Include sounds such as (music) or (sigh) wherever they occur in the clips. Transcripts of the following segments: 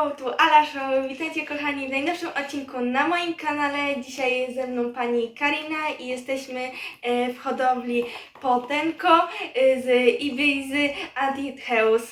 Hello, tu Ala Show. Witajcie kochani w najnowszym odcinku na moim kanale. Dzisiaj jest ze mną pani Karina i jesteśmy e, w hodowli Potenko e, z Ibizy Aditheus.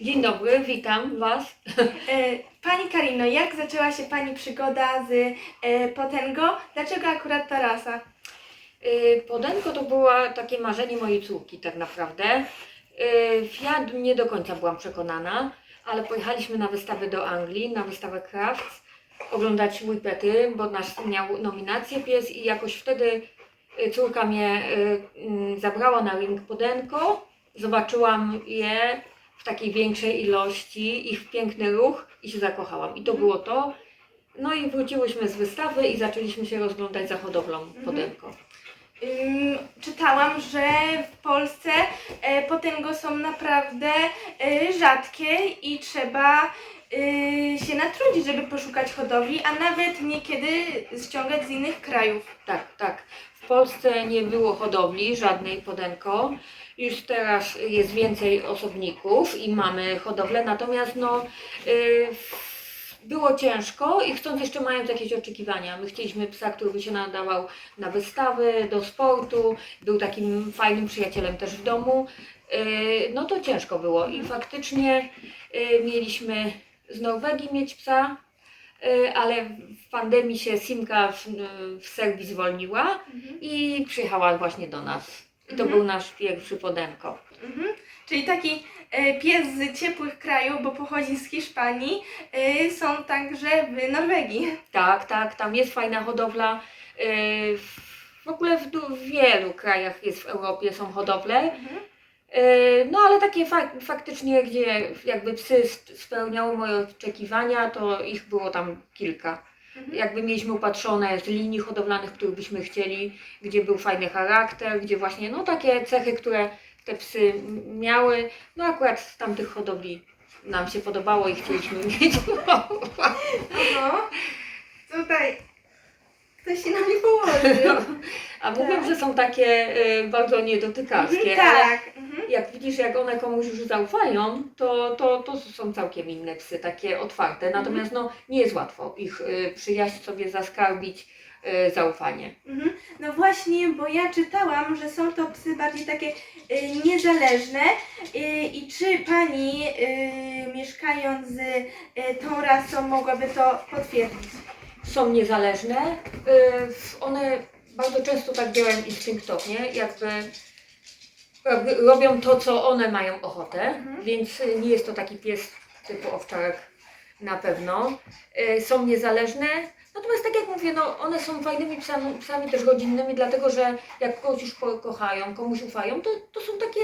Dzień dobry, witam Was. E, Pani Karino, jak zaczęła się Pani przygoda z Potengo? Dlaczego akurat ta rasa? Podenko to było takie marzenie mojej córki tak naprawdę. Ja nie do końca byłam przekonana, ale pojechaliśmy na wystawę do Anglii, na wystawę Crafts, oglądać mój pety, bo nasz miał nominację pies i jakoś wtedy y, córka mnie y, mm, zabrała na ring Podenko. Zobaczyłam je w takiej większej ilości, ich piękny ruch i się zakochałam. I to było to. No i wróciłyśmy z wystawy i zaczęliśmy się rozglądać za hodowlą Podenko. Czytałam, że w Polsce e, Potengo są naprawdę e, rzadkie i trzeba e, się natrudzić, żeby poszukać hodowli, a nawet niekiedy ściągać z innych krajów. Tak, tak. W Polsce nie było hodowli żadnej podenko. Już teraz jest więcej osobników i mamy hodowlę, natomiast no, y, było ciężko i chcąc jeszcze mając jakieś oczekiwania. My chcieliśmy psa, który by się nadawał na wystawy, do sportu, był takim fajnym przyjacielem też w domu. Y, no to ciężko było i faktycznie y, mieliśmy z Norwegii mieć psa, y, ale w pandemii się Simka w, w Serbii zwolniła i przyjechała właśnie do nas. I to Mhm. był nasz pierwszy podenko. Mhm. Czyli taki pies z ciepłych krajów, bo pochodzi z Hiszpanii, e, są także w Norwegii. Tak, tak, tam jest fajna hodowla. y, W ogóle w, wielu krajach jest w Europie są hodowle. Mhm. No ale takie fak- faktycznie, gdzie jakby psy sp- spełniały moje oczekiwania, to ich było tam kilka. Mhm. Jakby mieliśmy upatrzone z linii hodowlanych, których byśmy chcieli, gdzie był fajny charakter, gdzie właśnie no takie cechy, które te psy miały, no akurat z tamtych hodowli nam się podobało i chcieliśmy mieć. Oho. Tutaj ktoś się na mnie położył. (laughs) A mówią, Tak. że są takie y, bardzo niedotykarskie, Mhm, tak. Mhm. jak widzisz, jak one komuś już zaufają, to, to, to są całkiem inne psy, takie otwarte. Mhm. Natomiast no, nie jest łatwo ich y, przyjaźń sobie zaskarbić, zaufanie. Mhm. No właśnie, bo ja czytałam, że są to psy bardziej takie y, niezależne y, i czy pani y, mieszkając z y, tą rasą mogłaby to potwierdzić? Są niezależne, y, one bardzo często tak działają instynktownie, jakby, jakby robią to, co one mają ochotę, Mhm. więc y, nie jest to taki pies typu owczarek na pewno. Y, Są niezależne, natomiast tak jak mówię, no, one są fajnymi psami, psami też rodzinnymi, dlatego że jak kogoś już kochają, komuś ufają, to, to są takie,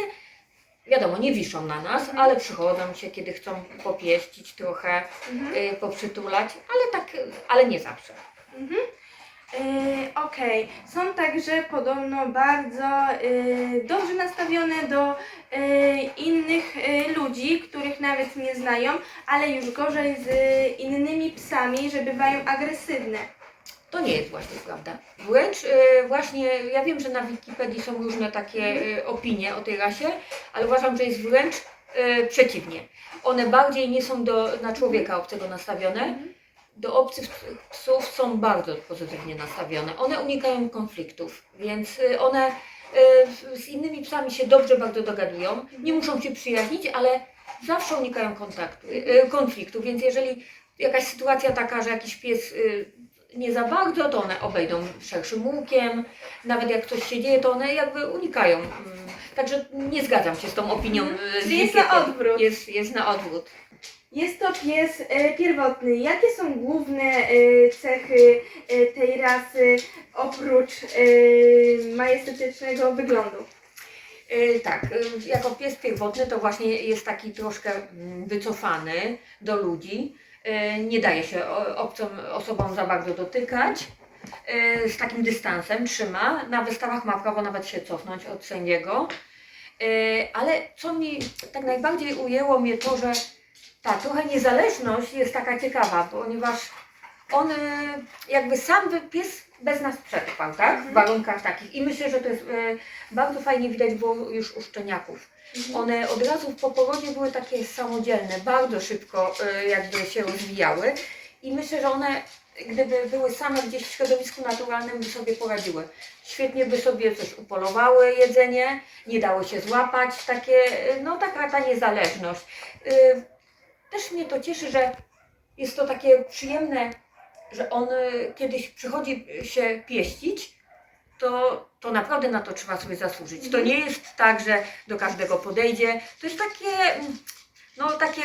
wiadomo, nie wiszą na nas, Mhm. ale przychodzą się, kiedy chcą popieścić trochę, Mhm. y, poprzytulać, ale tak, ale nie zawsze. Mhm. Y, Okej, są także podobno bardzo y, dobrze nastawione do y, innych y, ludzi, których nawet nie znają, ale już gorzej z innymi psami, że bywają agresywne. To nie jest właśnie prawda. Wręcz y, właśnie, ja wiem, że na Wikipedii są różne takie y, opinie o tej rasie, ale uważam, że jest wręcz y, przeciwnie. One bardziej nie są do, na człowieka obcego nastawione, do obcych psów są bardzo pozytywnie nastawione. One unikają konfliktów, więc y, one y, z innymi psami się dobrze bardzo dogadują. Nie muszą się przyjaźnić, ale zawsze unikają kontaktu, y, konfliktu, więc jeżeli jakaś sytuacja taka, że jakiś pies nie za bardzo, to one obejdą szerszym łukiem. Nawet jak coś się dzieje, to one jakby unikają. Mm, Także nie zgadzam się z tą opinią. z Czyli jest na odwrót. Jest, jest na odwrót. Jest to pies e, pierwotny. Jakie są główne e, cechy e, tej rasy oprócz e, majestetycznego wyglądu? Y, Tak, y, jako pies pierwotny to właśnie jest taki troszkę mm, wycofany do ludzi. Y, Nie daje się o- obcym osobom za bardzo dotykać. Y, Z takim dystansem trzyma. Na wystawach ma prawo nawet się cofnąć od sędziego. Y, Ale co mi tak najbardziej ujęło mnie to, że ta trochę niezależność jest taka ciekawa, ponieważ on y, jakby sam pies bez nas przetrwał, tak? W Mhm. warunkach takich. I myślę, że to jest y, bardzo fajnie widać było już u szczeniaków. Mhm. One od razu po porodzie były takie samodzielne, bardzo szybko y, jakby się rozwijały i myślę, że one gdyby były same gdzieś w środowisku naturalnym, by sobie poradziły. Świetnie by sobie coś upolowały jedzenie, nie dało się złapać, takie, no taka ta niezależność. Też mnie to cieszy, że jest to takie przyjemne, że on y, kiedyś przychodzi się pieścić, to, to naprawdę na to trzeba sobie zasłużyć. To Mhm. nie jest tak, że do każdego podejdzie. To jest takie, no takie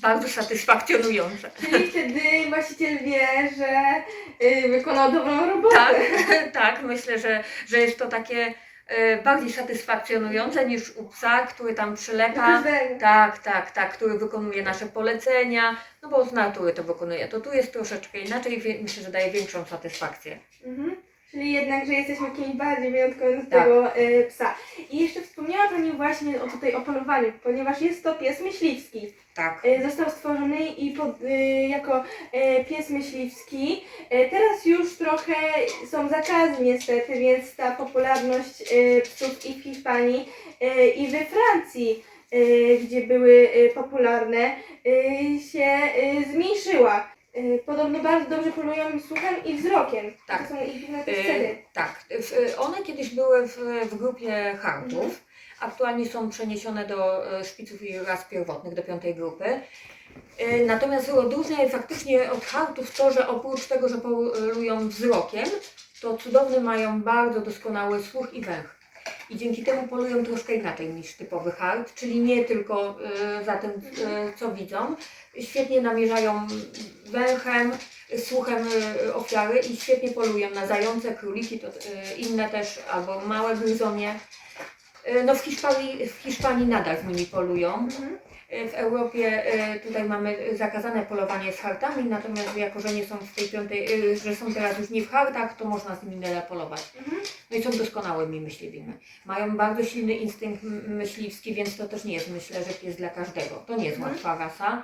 bardzo satysfakcjonujące. Czyli wtedy właściciel wie, że y, wykonał dobrą robotę. Tak, (laughs) tak, myślę, że, że jest to takie bardziej satysfakcjonujące niż u psa, który tam przylepa. Tak, tak, tak, który wykonuje nasze polecenia, no bo z natury to wykonuje. To tu jest troszeczkę inaczej, myślę, że daje większą satysfakcję. Mhm. Czyli jednak, że jesteśmy kimś bardziej wyjątkowym z Tak. tego y, psa. I jeszcze wspomniała Pani właśnie o tutaj o polowaniu, ponieważ jest to pies myśliwski. Tak, Y, Został stworzony i pod, y, jako y, pies myśliwski. Y, Teraz już trochę są zakazy niestety, więc ta popularność y, psów i w Hiszpanii y, i we Francji, y, gdzie były y, popularne, y, się y, zmniejszyła. Y, Podobno bardzo dobrze polują słuchem i wzrokiem. Tak. To są ich E, cechy. tak. W, one kiedyś były w, w grupie hartów. Aktualnie są przeniesione do e, szpiców i ras pierwotnych, do piątej grupy. E, Natomiast odróżnia je faktycznie od hartów to, że oprócz tego, że polują wzrokiem, to cudowny mają bardzo doskonały słuch i węch. I dzięki temu polują troszkę inaczej niż typowy hart, czyli nie tylko e, za tym, co widzą. Świetnie namierzają węchem, słuchem ofiary i świetnie polują na zające, króliki, inne też, albo małe gryzonie. E, No w Hiszpanii, w Hiszpanii nadal z nimi polują. Mhm. E, W Europie e, tutaj mamy zakazane polowanie z hartami, natomiast jako, że nie są w tej piątej, że są teraz już nie w hartach, to można z nimi nadal polować. Mhm. No i są doskonałymi myśliwymi. Mają bardzo silny instynkt myśliwski, więc to też nie jest, myślę, że pies dla każdego. To nie jest Mhm. łatwa rasa.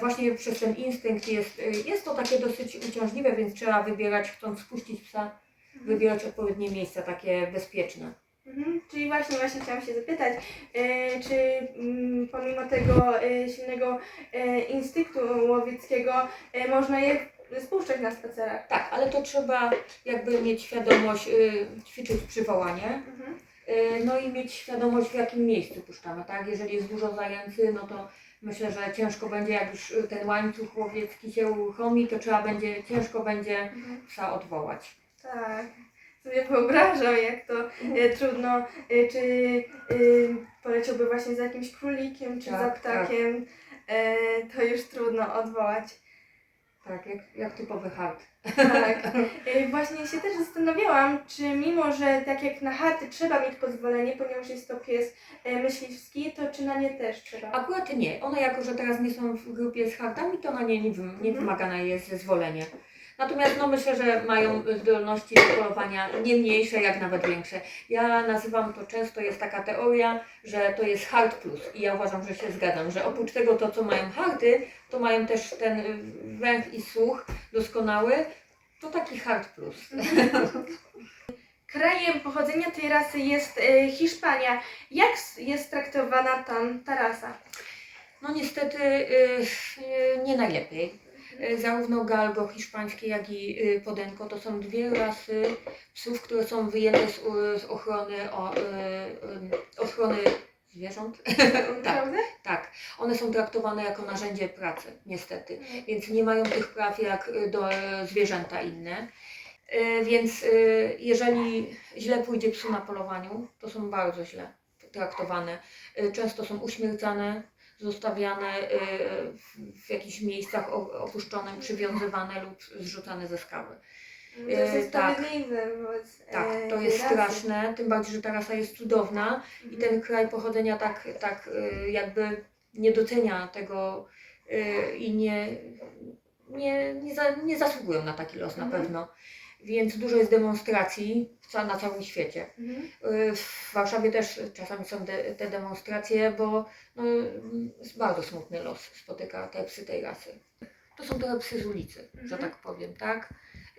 Właśnie przez ten instynkt jest, jest to takie dosyć uciążliwe, więc trzeba wybierać, chcąc spuścić psa, wybierać odpowiednie miejsca, takie bezpieczne. Mhm. Czyli właśnie, właśnie chciałam się zapytać, e, czy mm, pomimo tego e, silnego e, instynktu łowieckiego e, można je spuszczać na spacerach? Tak, ale to trzeba jakby mieć świadomość, y, ćwiczyć przywołanie. Mhm. Y, No i mieć świadomość, w jakim miejscu puszczamy, tak? Jeżeli jest dużo zajęcy, no to myślę, że ciężko będzie, jak już y, ten łańcuch łowiecki się uruchomi, to trzeba będzie, ciężko będzie Mhm. psa odwołać. Tak. Sobie wyobrażam, jak to e, trudno, e, czy e, poleciałby właśnie za jakimś królikiem, czy za Tak, ptakiem, e, to już trudno odwołać. Tak, jak, jak typowy hart. Tak. (laughs) E, Właśnie się też zastanawiałam, czy mimo, że tak jak na harty trzeba mieć pozwolenie, ponieważ jest to pies e, myśliwski, to czy na nie też trzeba? Akurat nie. One jako, że teraz nie są w grupie z hartami, to na nie nie, nie Mhm. wymagane jest zezwolenie. Natomiast no, myślę, że mają zdolności do polowania nie mniejsze, jak nawet większe. Ja nazywam to często, jest taka teoria, że to jest hard plus i ja uważam, że się zgadzam, że oprócz tego to, co mają hardy, to mają też ten y, węch i słuch doskonały, to taki hard plus. (laughs) Krajem pochodzenia tej rasy jest e, Hiszpania. Jak jest traktowana tam ta rasa? No niestety y, y, nie najlepiej. Y, Zarówno galgo hiszpańskie, jak i y, podenko to są dwie rasy psów, które są wyjęte z, z ochrony, o, y, y, ochrony zwierząt. (laughs) tak, tak. One są traktowane jako narzędzie pracy, niestety. Więc nie mają tych praw jak do e, zwierzęta inne. Y, Więc jeżeli źle pójdzie psu na polowaniu, to są bardzo źle traktowane. Y, Często są uśmiercane, zostawiane y, w- jakichś miejscach opuszczonych, przywiązywane lub zrzucane ze skały. To jest E, tak. niesprawiedliwe wobec e, Tak, to jest straszne, tym bardziej, że ta rasa jest cudowna i Mhm. ten kraj pochodzenia tak, tak y, jakby nie docenia tego y, i nie, nie, nie, za, nie zasługują na taki los na Mhm. pewno. Więc dużo jest demonstracji na całym świecie. Mhm. Y, W Warszawie też czasami są de, te demonstracje, bo no, bardzo smutny los spotyka te psy tej rasy. To są trochę psy z ulicy, że Mhm. tak powiem, tak?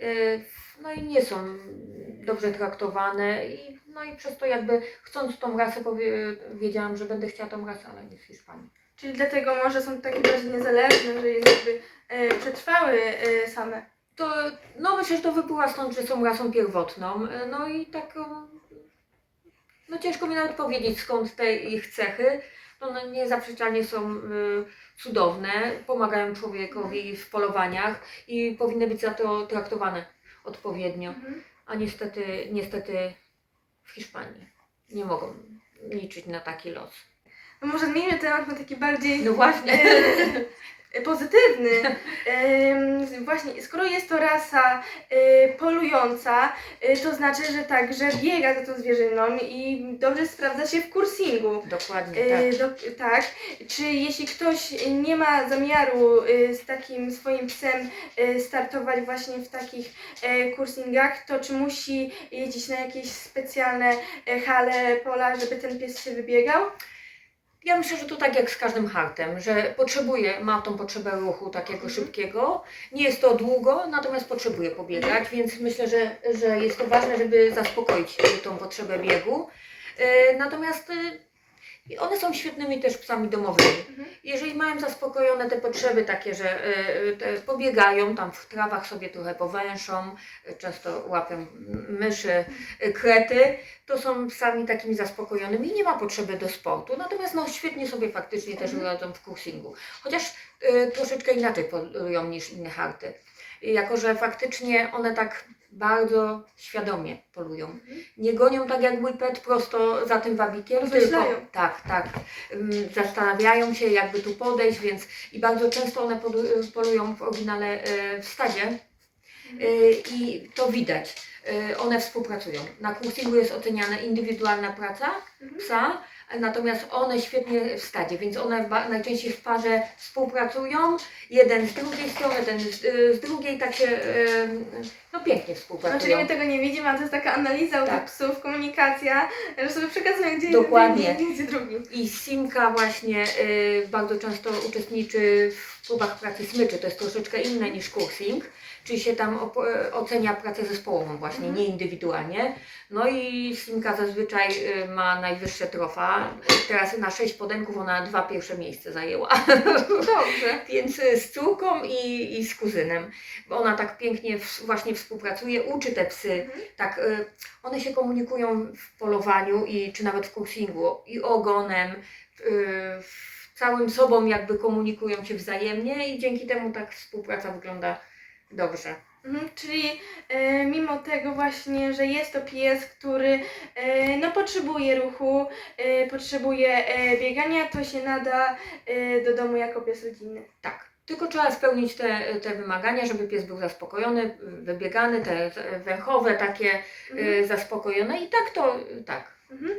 Y, No i nie są dobrze traktowane i No i przez to jakby chcąc tą rasę wiedziałam, że będę chciała tą rasę, ale nie z Hiszpanii. Czyli dlatego może są takie bardziej niezależne, że jakby e, przetrwały e, same. To, no myślę, że to wypływa stąd, że są rasą pierwotną. No i taką, no ciężko mi nawet powiedzieć skąd te ich cechy. No, no niezaprzeczalnie są y, cudowne, pomagają człowiekowi w polowaniach i powinny być za to traktowane odpowiednio. Mhm. A niestety, niestety w Hiszpanii nie mogą liczyć na taki los. No może zmieńmy temat na taki bardziej No właśnie. Pozytywny. Właśnie, skoro jest to rasa e, polująca, e, to znaczy, że także biega za tą zwierzyną i dobrze sprawdza się w kursingu. Dokładnie E, tak. do, tak. Czy jeśli ktoś nie ma zamiaru z takim swoim psem startować właśnie w takich e, kursingach, to czy musi jeździć na jakieś specjalne e, hale, pola, żeby ten pies się wybiegał? Ja myślę, że to tak jak z każdym hartem, że potrzebuje, ma tą potrzebę ruchu takiego Mhm. szybkiego. Nie jest to długo, natomiast potrzebuje pobiegać, więc myślę, że, że jest to ważne, żeby zaspokoić e, tą potrzebę biegu. E, Natomiast e, one są świetnymi też psami domowymi. Mhm. Jeżeli mają zaspokojone te potrzeby takie, że e, te pobiegają tam w trawach sobie trochę powęszą, e, często łapią myszy, e, krety, to są psami takimi zaspokojonymi i nie ma potrzeby do sportu. Natomiast no, świetnie sobie faktycznie też Mhm. radzą w kursingu. Chociaż e, troszeczkę inaczej polują niż inne harty. Jako, że faktycznie one tak bardzo świadomie polują. Mhm. Nie gonią tak jak mój pet prosto za tym wabikiem, tylko tak, tak. Ym, Zastanawiają się, jakby tu podejść, więc i bardzo często one podu- polują w oryginale e, w stadzie e, i to widać. E, One współpracują. Na kursingu jest oceniana indywidualna praca Mhm. psa, natomiast one świetnie w stadzie, więc one ba- najczęściej w parze współpracują. Jeden z drugiej strony, ten z, z drugiej, tak się pięknie Znaczy współpracują. my tego nie widzimy, a to jest taka analiza u Tak. tych psów, komunikacja, że sobie przekazują gdzie Dokładnie. jeden, gdzie drugi. I Simka właśnie y, bardzo często uczestniczy w próbach pracy smyczy. To jest troszeczkę inne niż kursing, czyli się tam e, ocenia pracę zespołową właśnie, Mhm. nie indywidualnie. No i Simka zazwyczaj y, ma najwyższe trofa. Teraz na sześć podęków ona dwa pierwsze miejsce zajęła. Dobrze. (laughs) Więc y, z córką i, i z kuzynem. Bo ona tak pięknie w, właśnie współpracuje, uczy te psy. Mhm. Tak, y, one się komunikują w polowaniu i czy nawet w kursingu i ogonem, y, w całym sobą jakby komunikują się wzajemnie i dzięki temu tak współpraca wygląda dobrze. Mhm, czyli e, mimo tego właśnie, że jest to pies, który e, no, potrzebuje ruchu, e, potrzebuje e, biegania, to się nada e, do domu jako pies rodzinny. Tak. Tylko trzeba spełnić te, te wymagania, żeby pies był zaspokojony, wybiegany, te te węchowe takie Mhm. zaspokojone i tak to, tak, Mhm.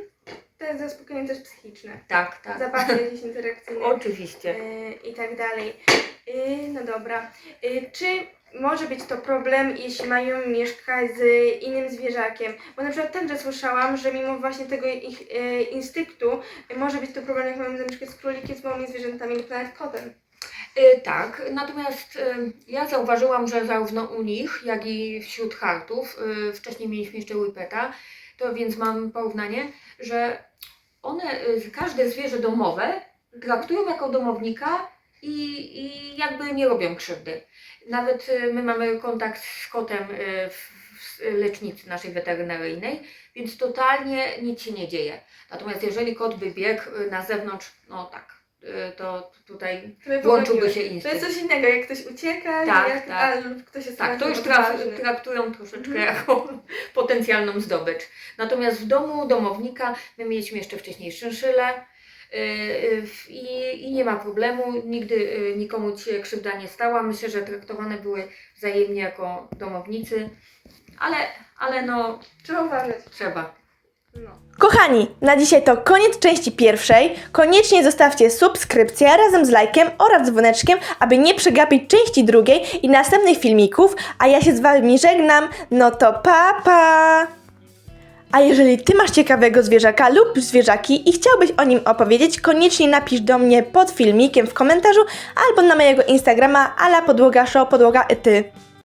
To jest zaspokojenie też psychiczne. tak, tak. Zapachy jakieś interakcyjne. Oczywiście. e, i tak dalej. E, no dobra. E, czy może być to problem, jeśli mają mieszkać z innym zwierzakiem? Bo na przykład także słyszałam, że mimo właśnie tego ich e, instynktu e, może być to problem, jak mają zamieszkać z królikiem, z małymi zwierzętami lub nawet kotem. Y, Tak, natomiast y, ja zauważyłam, że zarówno u nich, jak i wśród hartów, y, wcześniej mieliśmy jeszcze Whippeta, to więc mam porównanie, że one, y, każde zwierzę domowe traktują jako domownika i, i jakby nie robią krzywdy. Nawet y, my mamy kontakt z kotem y, w, lecznicy naszej weterynaryjnej, więc totalnie nic się nie dzieje. Natomiast jeżeli kot by biegł na zewnątrz, no tak, to tutaj To by włączyłby się To jest instynkt. coś innego, jak ktoś ucieka, Tak, jak, tak. A, lub ktoś jest Tak, to już traf, traktują troszeczkę Mhm. jako (laughs) potencjalną zdobycz. Natomiast w domu domownika my mieliśmy jeszcze wcześniej szynszylę yy, yy, i, i nie ma problemu, nigdy nikomu się krzywda nie stała. Myślę, że traktowane były wzajemnie jako domownicy, ale, ale no Trzeba uważać. trzeba. Kochani, na dzisiaj to koniec części pierwszej. Koniecznie zostawcie subskrypcję razem z lajkiem oraz dzwoneczkiem, aby nie przegapić części drugiej i następnych filmików, a ja się z Wami żegnam, no to pa pa! A jeżeli Ty masz ciekawego zwierzaka lub zwierzaki i chciałbyś o nim opowiedzieć, koniecznie napisz do mnie pod filmikiem w komentarzu albo na mojego Instagrama ala podłoga show podłoga ty.